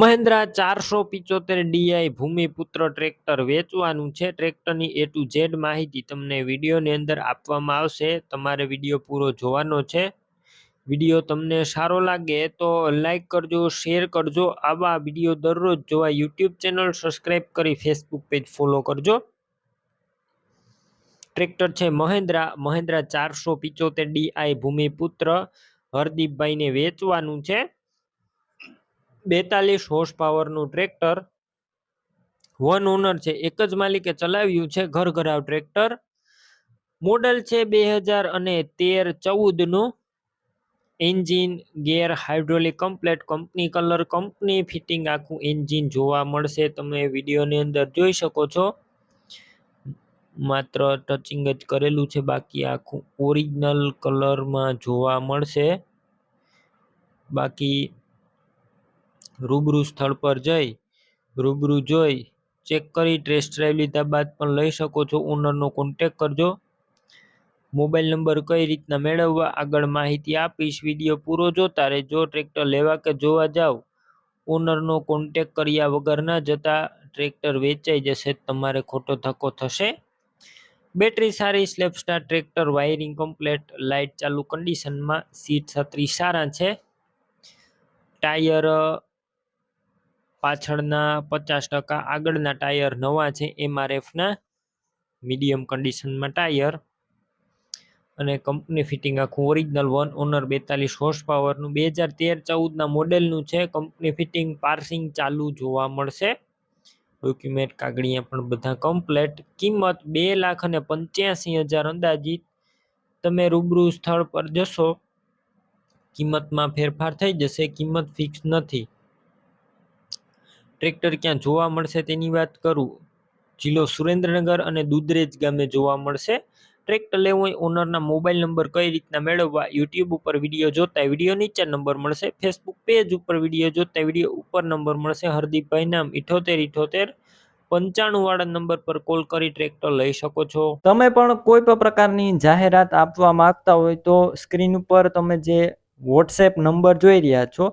મહિન્દ્રા ચારસો પિચોતેર D I Bhumiputra tractor વેચવાનું છે. ટ્રેક્ટરની એ ટુ ઝેડ માહિતી તમને વિડીયોની અંદર આપવામાં આવશે. તમારે વીડિયો પૂરો જોવાનો છે. વીડિયો તમને સારો લાગે તો લાઈક કરજો, શેર કરજો. આવા વીડિયો દરરોજ જોવા યુટ્યુબ ચેનલ સબસ્ક્રાઈબ કરી ફેસબુક પેજ ફોલો કરજો. ટ્રેક્ટર છે મહિન્દ્રા. મહિન્દ્રા ચારસો પિચોતેર ડીઆઈ ભૂમિપુત્ર હરદીપભાઈને વેચવાનું છે. બેતાલીસ હોર્સ પાવરનું ટ્રેક્ટર વન ઓનર છે, એક જ માલિકે ચલાવ્યું છે, ઘર ઘરાવ ટ્રેક્ટર મોડલ છે બે હજાર અને તેર ચૌદનું engine gear hydraulic complete company colour company fitting આખું એન્જિન જોવા મળશે. તમે વિડીયોની અંદર જોઈ શકો છો. માત્ર ટચિંગ જ કરેલું છે, બાકી આખું ઓરિજિનલ કલરમાં જોવા મળશે. બાકી રૂબરૂ સ્થળ પર જઈ, રૂબરૂ જોઈ ચેક કરી ટેસ્ટ ડ્રાઈવ લીધા બાદ પણ લઈ શકો છો. ઓનરનો કોન્ટેક કરજો. મોબાઈલ નંબર કઈ રીતના મેળવવા આગળ માહિતી આપીશ. વીડિયો પૂરો જોતા રહેજો. ટ્રેક્ટર લેવા કે જોવા જાવ? ઓનરનો કોન્ટેક કર્યા વગર ના જતા ટ્રેક્ટર વેચાઈ જશે. તમારે ખોટો ધક્કો થશે. બેટરી સારી સ્લેપ્સના ટ્રેક્ટર વાયરિંગ કમ્પ્લેટ લાઇટ ચાલુ કન્ડિશનમાં સીટ છત્રી સારા છે. ટાયર પાછળના પચાસ ટકા આગળના ટાયર નવા છે એમઆરએફના, મીડિયમ કન્ડિશનમાં ટાયર. અને કંપની ફિટિંગ આખું ઓરિજિનલ વન ઓનર બેતાલીસ હોર્સ પાવરનું. બે હજાર તેર ચૌદના મોડેલનું છે. કંપની ફિટિંગ પાર્સિંગ ચાલુ જોવા મળશે. ડોક્યુમેન્ટ કાગળિયા પણ બધા કમ્પ્લેટ. કિંમત બે લાખ અને પંચ્યાસી હજાર અંદાજિત. તમે રૂબરૂ સ્થળ પર જશો. કિંમતમાં ફેરફાર થઈ જશે. કિંમત ફિક્સ નથી. ટ્રેક્ટર ક્યાં જોવા મળશે તેની વાત કરું? જિલ્લો સુરેન્દ્રનગર અને દુધરેજ ગામે જોવા મળશે. ટ્રેક્ટર લેવું હોય ઓનરના મોબાઈલ નંબર કઈ રીતના મેળવવા યુટ્યુબ ઉપર વીડિયો જોતા વીડિયો નીચે નંબર મળશે. ફેસબુક પેજ ઉપર વીડિયો જોતા વીડિયો ઉપર નંબર મળશે. હરદીપભાઈ નામ ઇઠોતેર ઇઠોતેર પંચાણું વાળા નંબર પર કોલ કરી ટ્રેક્ટર લઈ શકો છો. તમે પણ કોઈ પણ પ્રકારની જાહેરાત આપવા માંગતા હોય તો સ્ક્રીન ઉપર તમે જે વોટ્સએપ નંબર જોઈ રહ્યા છો